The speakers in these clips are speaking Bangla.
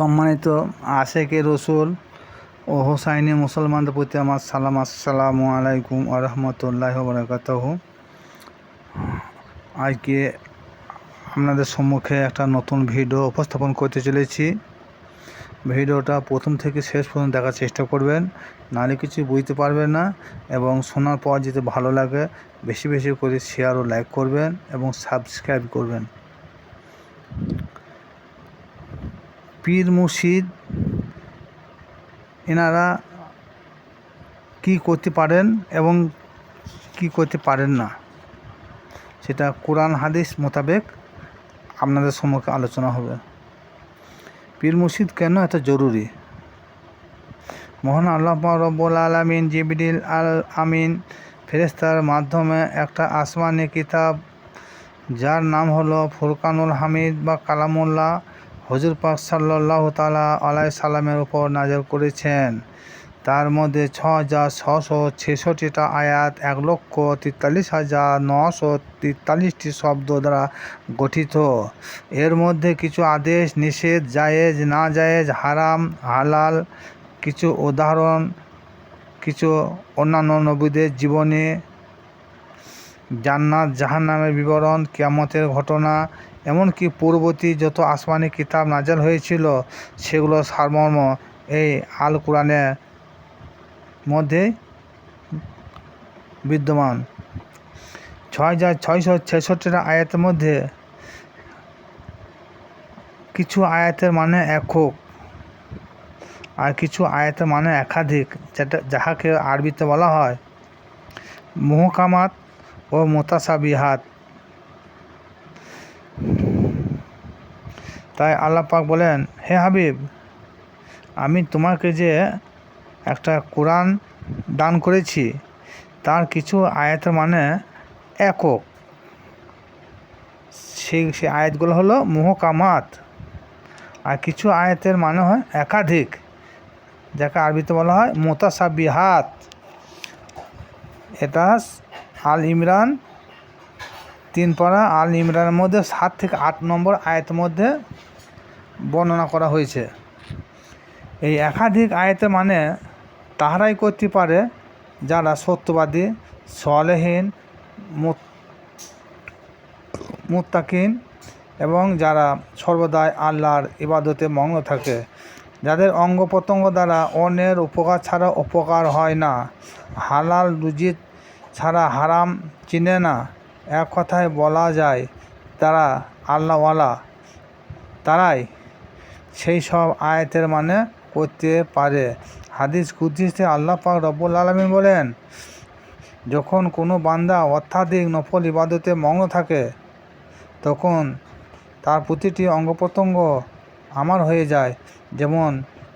সম্মানিত আশেকে রসুল ও হোসাইনি মুসলমানদের প্রতি আমার সালাম, আসসালামু আলাইকুম আ রহমতুল্লাহ বরকাতহ। আজকে আপনাদের সম্মুখে একটা নতুন ভিডিও উপস্থাপন করতে চলেছি। ভিডিওটা প্রথম থেকে শেষ পর্যন্ত দেখার চেষ্টা করবেন, নাহলে কিছু বুঝতে পারবেন না এবং শোনার পর যদি ভালো লাগে, বেশি বেশি করে শেয়ার ও লাইক করবেন এবং সাবস্ক্রাইব করবেন। পীর মুর্শিদ, এনারা কি করতে পারেন এবং কি করতে পারেন না? সেটা কোরআন হাদিস মোতাবেক আপনাদের সম্মুখে আলোচনা হবে। পীর মুর্শিদ কেন এত জরুরি? মহান আল্লাহ রব্বুল আলমিন জিবরিল আল আমিন ফেরেস্তার মাধ্যমে একটা আসমানি কিতাব, যার নাম হলো ফুরকানুল হামিদ বা কালামুল্লাহ হজুর পাক সাল্লাহ তালা আলাই সাল্লামের উপর নাজর করেছেন। তার মধ্যে ছ হাজার ছশো ছেষট্টিটা আয়াত, এক লক্ষ তেতাল্লিশ হাজার নশো তেতাল্লিশটি শব্দ দ্বারা গঠিত। এর মধ্যে কিছু আদেশ, নিষেধ, জায়েজ, না জায়েজ, হারাম, হালাল, কিছু উদাহরণ, কিছু অন্যান্য নবীদের জীবনে, জান্নাত, জাহান্নামের বিবরণ, কেয়ামতের ঘটনা এমনকি পূর্ববর্তী যত আসমানি কিতাব নাজাল হয়েছিল, সেগুলো সারমর্ম এই আল কোরআনের মধ্যে বিদ্যমান। ছয় হাজার ছয়শো ছেষট্টিটা আয়াতের মধ্যে কিছু আয়াতের মানে একক আর কিছু আয়াতের মানে একাধিক, যেটা যাহাকে আরবিতে বলা হয় মোহকামাত ও মোতাসাবিহাত। তাই আল্লাহ পাক বলেন, হে হাবিব, আমি তোমাকে যে একটা কোরআন দান করেছি, তার কিছু আয়াতের মানে একক। সেই সে আয়াতগুলো হলো মোহকামাত, আর কিছু আয়াতের মানে হয় একাধিক, যাকে আরবিতে বলা হয় মোতাসাবিহাত। এটা আল ইমরান তিন পাড়া আল ইমরানের মধ্যে সাত থেকে আট নম্বর আয়াতের মধ্যে বর্ণনা করা হয়েছে। এই একাধিক আয়তে মানে তাহারাই করতে পারে যারা সত্যবাদী, সলেহীন মুত্তাকিন এবং যারা সর্বদাই আল্লাহর ইবাদতে মগ্ন থাকে, যাদের অঙ্গ প্রত্যঙ্গ দ্বারা অন্যের উপকার ছাড়া উপকার হয় না, হালাল রুজিত ছাড়া হারাম চিনে না এক কথায় বলা যায়, তারা আল্লাহওয়ালা। তারাই সেই সব আয়াতের মানে করতে পারে। হাদিস কুদ্দিসে আল্লাহ পাক রব্বুল আলমিন বলেন, যখন কোনো বান্দা অত্যাধিক নফল ইবাদতে মগ্ন থাকে, তখন তার প্রতিটি অঙ্গ প্রত্যঙ্গ আমার হয়ে যায়। যেমন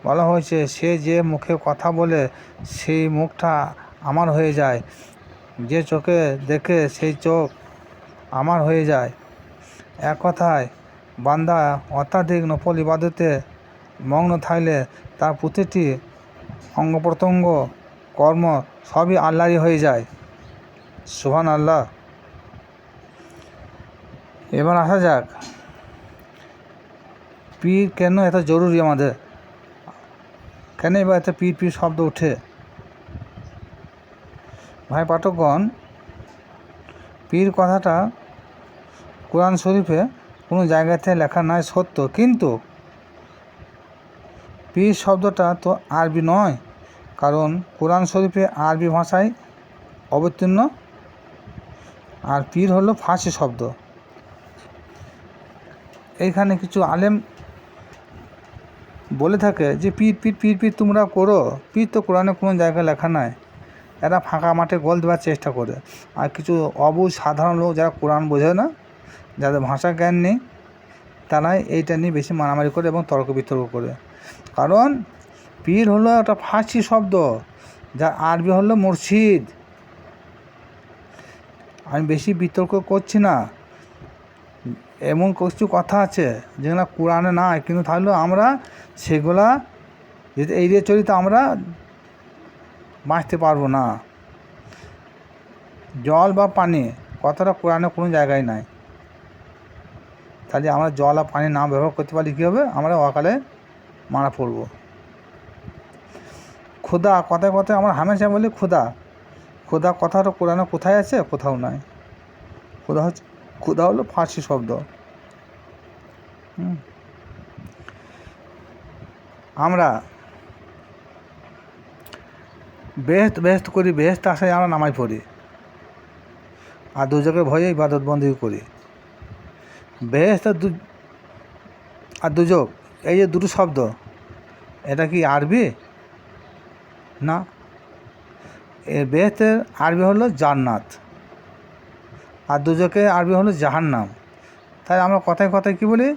বলা হয়েছে, সে যে মুখে কথা বলে, সেই মুখটা আমার হয়ে যায়। যে চোখে দেখে, সেই চোখ আমার হয়ে যায়। এক কথায়, বান্দা অত্যাধিক নফল ইবাদতে মগ্ন থাকলে তার প্রতিটি অঙ্গ প্রত্যঙ্গ কর্ম সবই আল্লাহরই হয়ে যায়। সুহান আল্লাহ এবার আসা যাক, পীর কেন এত জরুরি আমাদের? কেন এবার এত পীর পীর শব্দ ওঠে? ভাই পাঠকগণ, পীর কথাটা কোরআন শরীফে কোনো জায়গাতে লেখা নাই সত্য, কিন্তু পীর শব্দটা তো আরবি নয়, কারণ কোরআন শরীফে আরবি ভাষায় অবতীর্ণ, আর পীর হলো ফার্সি শব্দ। এইখানে কিছু আলেম বলে থাকে যে, পীর পীর পীর পীর তোমরা করো। পীর তো কোরআনে কোনো জায়গায় লেখা নাই। এরা ফাঁকা মাঠে গোল দেওয়ার চেষ্টা করে। আর কিছু অবু সাধারণ লোক যারা কোরআন বোঝে না যাদের ভাষা জ্ঞান নেই, তারাই এইটা নিয়ে বেশি মারামারি করে এবং তর্ক বিতর্ক করে। কারণ পীর হলো একটা ফার্সি শব্দ যার আরবি হলো মুর্শিদ। আমি বেশি বিতর্ক করছি না। এমন কিছু কথা আছে যেগুলো কোরআনে নাই, কিন্তু তাহলে আমরা সেগুলা যদি এড়িয়ে চলি, তো আমরা বাঁচতে পারব না। জল বা পানি, কথাটা কোরআনে কোনো জায়গায় নাই। তাহলে আমরা জল আর পানি না ব্যবহার করতে পারলে কী হবে? আমরা অকালে মারা পড়ব। ক্ষুদা কথায় কথায় আমরা হামেশা বলি ক্ষুদা ক্ষুদা কথাটা কোরআনে কোথায় আছে? কোথাও নাই। ক্ষুদা হচ্ছে ক্ষুদা হলো ফার্সি শব্দ। আমরা বেহেস্ত বেহেস্ত করি বেহেস্ত আশায় আমরা নামাই পড়ি। আর দুজকের ভয়ে ইবাদত বন্দি করি। বেহেস্ত আর দু আর দুজক, এই যে দুটো শব্দ, এটা কি আরবি? না। এ বেহেস্তের আরবি হলো জান্নাত, আর দুজকে আরবি হলো জাহান্নাম। তাই আমরা কথায় কথায় কী বলি?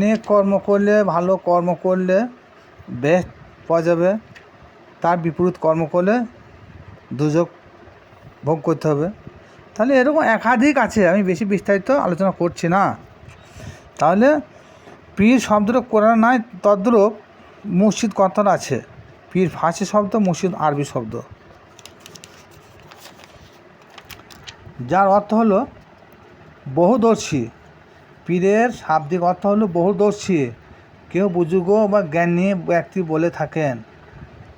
নেক কর্ম করলে, ভালো কর্ম করলে বেশ পাওয়া যাবে। তার বিপরীত কর্ম করলে দুযোগ ভোগ করতে হবে। তাহলে এরকম একাধিক আছে, আমি বেশি বিস্তারিত আলোচনা করছি না। তাহলে পীর শব্দটা কোরআন নাই, তদ্রূপ মসজিদ কথাটা আছে। পীর ফার্সি শব্দ মসজিদ আরবি শব্দ। যার অর্থ হলো বহুদর্শী। পীরের শাব্দিক অর্থ হলো বহুদর্শী। কেউ বুজুর্গ বা জ্ঞানী ব্যক্তি বলে থাকেন।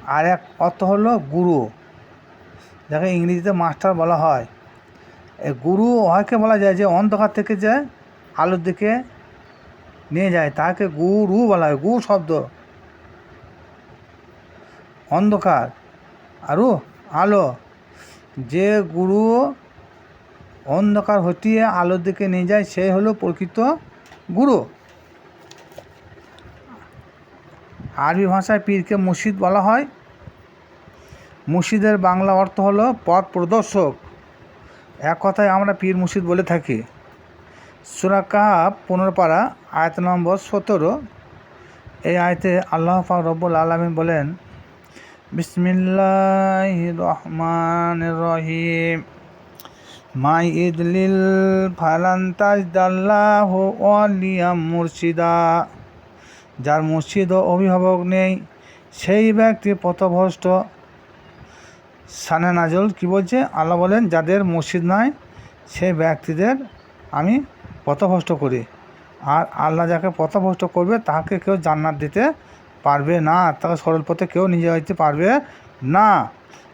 আর এক অর্থ হলো গুরু। যাকে ইংরেজিতে মাস্টার বলা হয়। গুরু হয়কে বলা যায় যে অন্ধকার থেকে যে আলোর দিকে নিয়ে যায়, তাকে গুরু বলা হয়। গু শব্দ। অন্ধকার আরও আলো। যে গুরু অন্ধকার হটিয়ে আলোর দিকে নিয়ে যায়, সে হলো প্রকৃত গুরু। আরবি ভাষায় পীরকে মুর্শিদ বলা হয়। মুর্শিদের বাংলা অর্থ হলো পথ প্রদর্শক। এক কথায় আমরা পীর মুর্শিদ বলে থাকি। সুরা কাহাব পনেরো পাড়া আয়ত নম্বর সতেরো। এই আয়তে আল্লাহ রব্বুল আলমিন বলেন বিসমিল্লাহ রহমান রহিম। মাই ইদলিল ফালান্তাজ অলিয়াম মুর্শিদা। যার মুর্শিদ অভিভাবক নেই, সেই ব্যক্তি পথভ্রষ্ট সানে নাজল কী বলছে? আল্লাহ বলেন, যাদের মসজিদ নাই সেই ব্যক্তিদের আমি পথভ্রষ্ট করি। আর আল্লাহ যাকে পথভ্রষ্ট করবে তাকে কেউ জান্নাত দিতে পারবে না। তাকে সরল পথে কেউ নিয়ে যেতে পারবে না।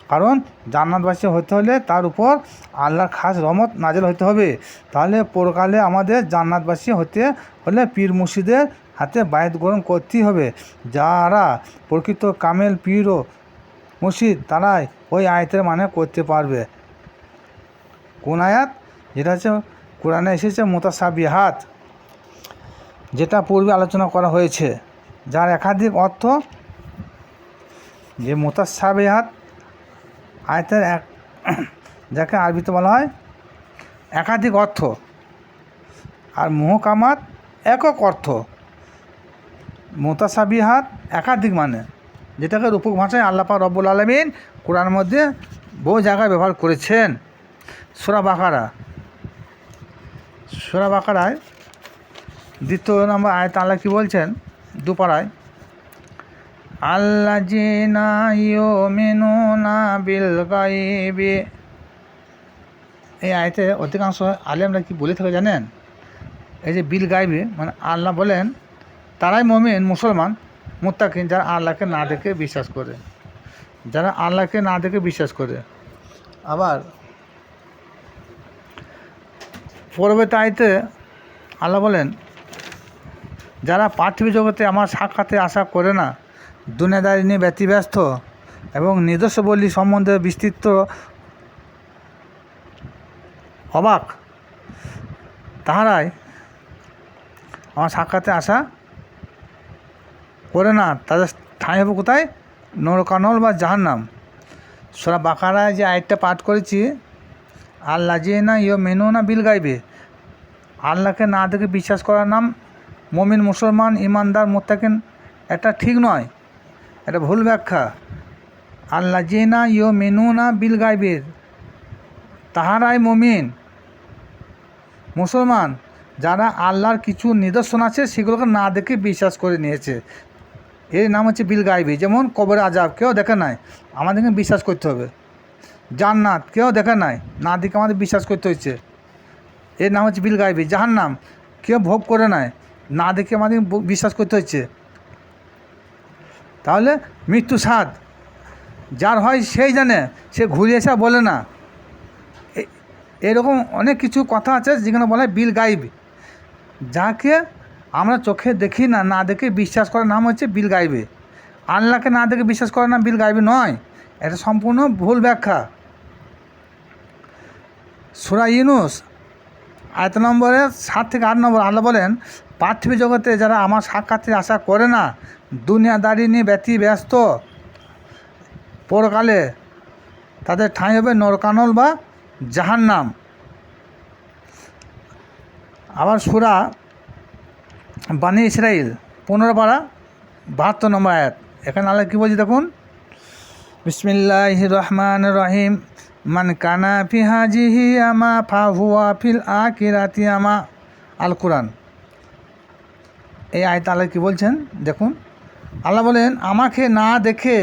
কারণ জান্নাতবাসী হতে হলে তার উপর আল্লাহর খাস রহমত নাজেল হতে হবে। তাহলে পরকালে আমাদের জান্নাতবাসী হতে হলে পীর মুর্শিদের হাতে বায়ত গ্রহণ করতেই হবে। যারা প্রকৃত কামেল পীর ও মুর্শিদ তারাই ওই আয়তের মানে করতে পারবে। কোন আয়াত? যেটা হচ্ছে, কোরআনে এসেছে, মোতাসাবিহাত, যেটা পূর্বে আলোচনা করা হয়েছে। যার একাধিক অর্থ, যে মোতাসাবিহাত, আয়তের এক, যাকে আরবিতে বলা হয়, একাধিক অর্থ। আর মোহকামাত, একক অর্থ। মোতাসাবিহাত, একাধিক মানে। যেটাকে রূপক ভাষায় আল্লাপা রব্বুল আলমিন কোরআনের মধ্যে বহু জায়গায় ব্যবহার করেছেন। সোরা বাকারা। সোরা বাকারায় দ্বিতীয় নম্বর আয়ত আল্লাহ কী বলছেন? দুপাড়ায় আল্লাহ জিনা ইয়ো মেনু না বিল গাইবে এই আয়তে অধিকাংশ আলেমরা কি বলে থাকে জানেন? এই যে বিল গাইবে মানে আল্লাহ বলেন, তারাই মমিন, মুসলমান। মুত্তাকিন, যারা আল্লাহকে না দেখে বিশ্বাস করে। যারা আল্লাহকে না দেখে বিশ্বাস করে। আবার পরবর্তী তাইতে আল্লাহ বলেন, যারা পার্থিব জগতে আমার সাক্ষাতে আশা করে না, দুনিয়াদারি নিয়ে ব্যতিব্যস্ত এবং নিজস্ব বলি সম্বন্ধে বিস্তৃত অবাক, তাহারাই আমার সাক্ষাতে আসা করে না, তাদের ঠাঁই হবে কোথায়? নরকানল বা জাহান্নাম। সোরা বাকারায় যে আয়টা পাঠ করেছি, আল্লাহ যে না ইয় মেনু না বিল গাইবে। আল্লাহকে না দেখে বিশ্বাস করার নাম মমিন, মুসলমান, ইমানদার, মোত্তাকিন, এটা ঠিক নয়। এটা ভুল ব্যাখ্যা। আল্লাহ যে না ইয় মেনু না বিল গাইবের তাহারাই মমিন, মুসলমান। যারা আল্লাহর কিছু নিদর্শন আছে, সেগুলোকে না দেখে বিশ্বাস করে নিয়েছে। এর নাম হচ্ছে বিল গাইবি। যেমন কবর আজাব কেউ দেখে নাই। আমাদেরকে বিশ্বাস করতে হবে। জান্নাত, কেউ দেখে নাই। না দেখে আমাদের বিশ্বাস করতে হচ্ছে এর নাম হচ্ছে বিল গাইবি। যাহার নাম কেউ ভোগ করে নাই। না দেখে আমাদের বিশ্বাস করতে হচ্ছে তাহলে মৃত্যু স্বাদ। যার হয় সেই জানে, সে ঘুরে এসে বলে না। এরকম অনেক কিছু কথা আছে যেখানে বলা হয় বিল গাইব। যাকে আমরা চোখে দেখি না না দেখে বিশ্বাস করার নাম হচ্ছে বিল গাইবে। আল্লাহকে না দেখে বিশ্বাস করার নাম বিল গাইবে নয়। এটা সম্পূর্ণ ভুল ব্যাখ্যা। সুরা ইউনুস, আয়ত নম্বরে সাত থেকে আট নম্বর আল্লাহ বলেন, পার্থিব জগতে যারা আমার সাক্ষাতের আশা করে না, দুনিয়াদারি নিয়ে ব্যতি ব্যস্ত, পরকালে তাদের ঠাঁই হবে নরকানল বা জাহান্নাম। আবার সুরা বানি ইসরাইল, পনেরো পাড়া বাহাত্তর নম্বর আয়াত। এখানে আল্লাহ কী বলছি দেখুন? বিসমিল্লাহ রহমান রহিম মান কানা ফি হাজিহি আমা, ফা হুয়া ফিল আকিরাতি আমা। আল কোরআন এই আয়ত আল্লাহ কী বলছেন? দেখুন। আল্লাহ বলেন, আমাকে না দেখে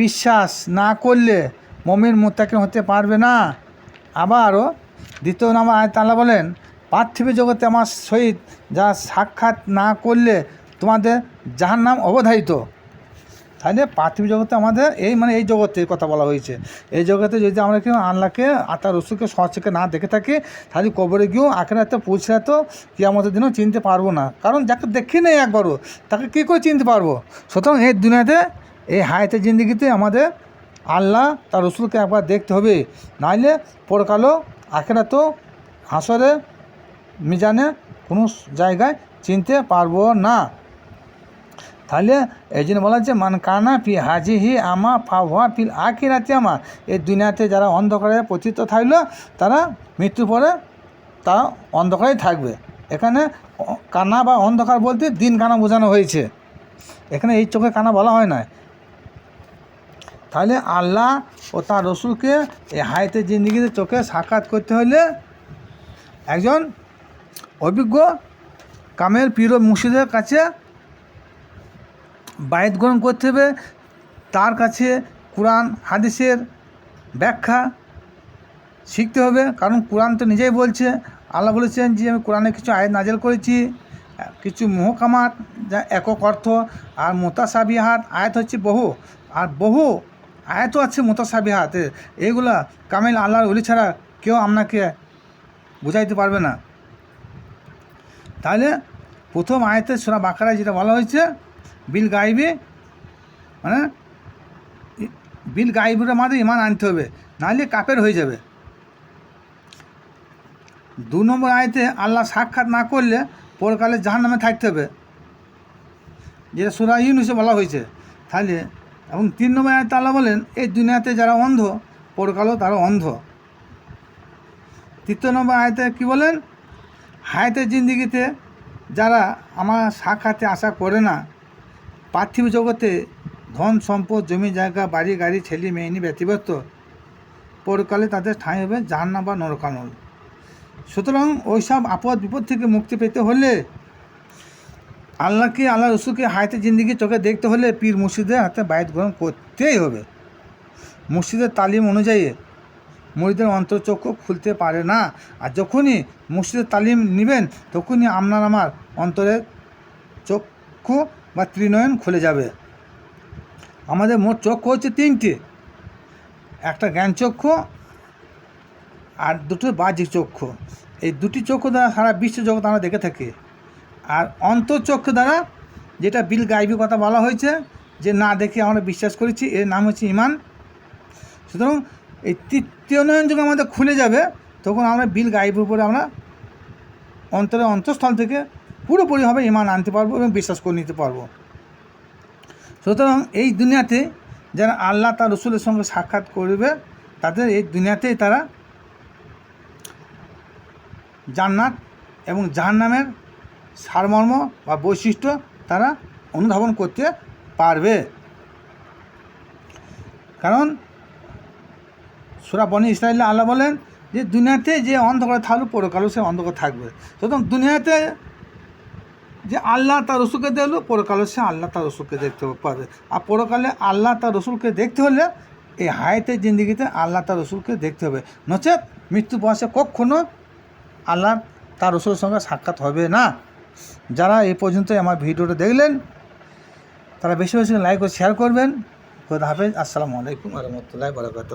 বিশ্বাস না করলে মমির মুত্তাকিন হতে পারবে না। আবারও দ্বিতীয় নাম্বার আয়ত আল্লাহ বলেন পার্থিব জগতে আমার সহিত যা সাক্ষাৎ না করলে তোমাদের যাহার নাম অবধারিত। তাহলে পার্থিব জগতে আমাদের এই মানে এই জগতে কথা বলা হয়েছে। এই জগতে যদি আমরা কেউ আল্লাহকে আতার রসুলকে, সহজকে না দেখে থাকি, তাহলে কবরে গিয়েও আখেরাতে পৌঁছলে তো কি আমাদের দিনও চিনতে পারব না। কারণ যাকে দেখি নেই একবারও, তাকে কী করে চিনতে পারব? সুতরাং এই দুনিয়াতে, এই হায়াতে জিন্দগিতে আমাদের আল্লাহ, তার রসুলকে একবার দেখতে হবে। নাইলে পরকালও আখেরাতেও হাসরে মিজানে কোনো জায়গায় চিনতে পারব না। তাহলে এই জন্য বলা হচ্ছে, মান কানা ফি হাজি হি আমা ফা হুয়া ফিল আখিরাতে আমা। এই দুনিয়াতে যারা অন্ধকারে পতিত থাকল, তারা মৃত্যুর পরে তারা অন্ধকারেই থাকবে। এখানে কানা বা অন্ধকার বলতে দিন কানা বোঝানো হয়েছে। এখানে এই চোখে কানা বলা হয় না। তাহলে আল্লাহ ও তার রসুলকে এই হাইতে জিন্দিগিতে চোখে সাক্ষাৎ করতে হলে একজন অভিজ্ঞ কামেল পীর মুর্শিদের কাছে বায়ত গ্রহণ করতে হবে। তার কাছে কোরআন, হাদিসের ব্যাখ্যা শিখতে হবে। কারণ কোরআন তো নিজেই বলছে। আল্লাহ বলেছেন যে, আমি কোরআনে কিছু আয়াত নাজেল করেছি। কিছু মোহকামাত, যা একক অর্থ। আর মোতাসাবিহাত আয়াত হচ্ছে বহু। আর বহু আয়াতও আছে মোতাসাবিহাত। এইগুলা কামিল আল্লাহর অলি ছাড়া কেউ আপনাকে বুঝাইতে পারবে না। তাহলে প্রথম আয়তে সোনা বাঁকারায় যেটা বলা হয়েছে, বিল গাইবে মানে বিল গাইবের মাঝে ইমান আনতে হবে, নাহলে কাপের হয়ে যাবে। দু নম্বর আয়তে আল্লাহ সাক্ষাৎ না করলে পরকালে জাহান নামে থাকতে হবে। যেটা সুরা ইউনুসে বলা হয়েছে, তাহলে এবং তিন নম্বর আয়তে আল্লাহ বলেন, এই দুনিয়াতে যারা অন্ধ, পরকালও তারা অন্ধ। তৃতীয় নম্বর আয়তে কি বলেন? হায়াতের জিন্দিগিতে যারা আমার সাক্ষাতে আশা করে না, পার্থিব জগতে ধন, সম্পদ, জমি, জায়গা, বাড়ি, গাড়ি, ছেলে, মেয়ে নিয়ে ব্যতিব্যস্ত, পরকালে তাদের ঠাঁই হবে জাহান্নাম বা নরকানল। সুতরাং ওইসব আপদ বিপদ থেকে মুক্তি পেতে হলে আল্লাহকে আল্লাহ রসুলকে হায়াতে জিন্দিগি চোখে দেখতে হলে পীর মুর্শিদের হাতে বায়ত গ্রহণ করতেই হবে। মুর্শিদের তালিম অনুযায়ী মুরিদের অন্তর্চক্ষু খুলতে পারে না। আর যখনই মুর্শিদের তালিম নেবেন, তখনই আপনার আমার অন্তরের চক্ষু বা ত্রিনয়ন খুলে যাবে। আমাদের মোট চক্ষু হচ্ছে তিনটি। একটা জ্ঞান চক্ষু আর দুটো বাহ্যিক চক্ষু। এই দুটি চক্ষু দ্বারা সারা বিশ্ব জগৎ আমরা দেখে থাকি। আর অন্তর্চক্ষু দ্বারা যেটা বিল গাইবি কথা বলা হয়েছে, যে না দেখে আমরা বিশ্বাস করেছি, এর নাম হচ্ছে ইমান। সুতরাং এই তৃতীয় নয়ন যখন আমাদের খুলে যাবে, তখন আমরা বিল গাইবের উপরে আমরা অন্তরে অন্তঃস্থল থেকে পুরোপুরিভাবে ইমান আনতে পারব এবং বিশ্বাস করে নিতে পারব। সুতরাং এই দুনিয়াতে যারা আল্লাহ তার রসুলের সঙ্গে সাক্ষাৎ করবে, তাদের এই দুনিয়াতেই তারা জান্নাত এবং জাহান্নামের সারমর্ম বা বৈশিষ্ট্য তারা অনুধাবন করতে পারবে। কারণ সুরা বনি ইসরায়েল আল্লাহ বলেন যে দুনিয়াতে যে অন্ধকার থাকবে পরকালও সে অন্ধকার থাকবে। সুতরাং দুনিয়াতে যে আল্লাহ তার রসুলকে দেখল, পরকালে সে আল্লাহ তার রসুলকে দেখতে পারবে আর পরকালে আল্লাহ তার রসুলকে দেখতে হলে এই হায়াতের জিন্দগিতে আল্লাহ তার রসুলকে দেখতে হবে। নচেত মৃত্যু বয়সে কখনো আল্লাহ তার রসুলের সঙ্গে সাক্ষাৎ হবে না। যারা এই পর্যন্ত আমার ভিডিওটা দেখলেন, তারা বেশি বেশি লাইক ও শেয়ার করবেন। খোদা হাফেজ। আসসালামু আলাইকুম রহমতুল্লাহ বরকাত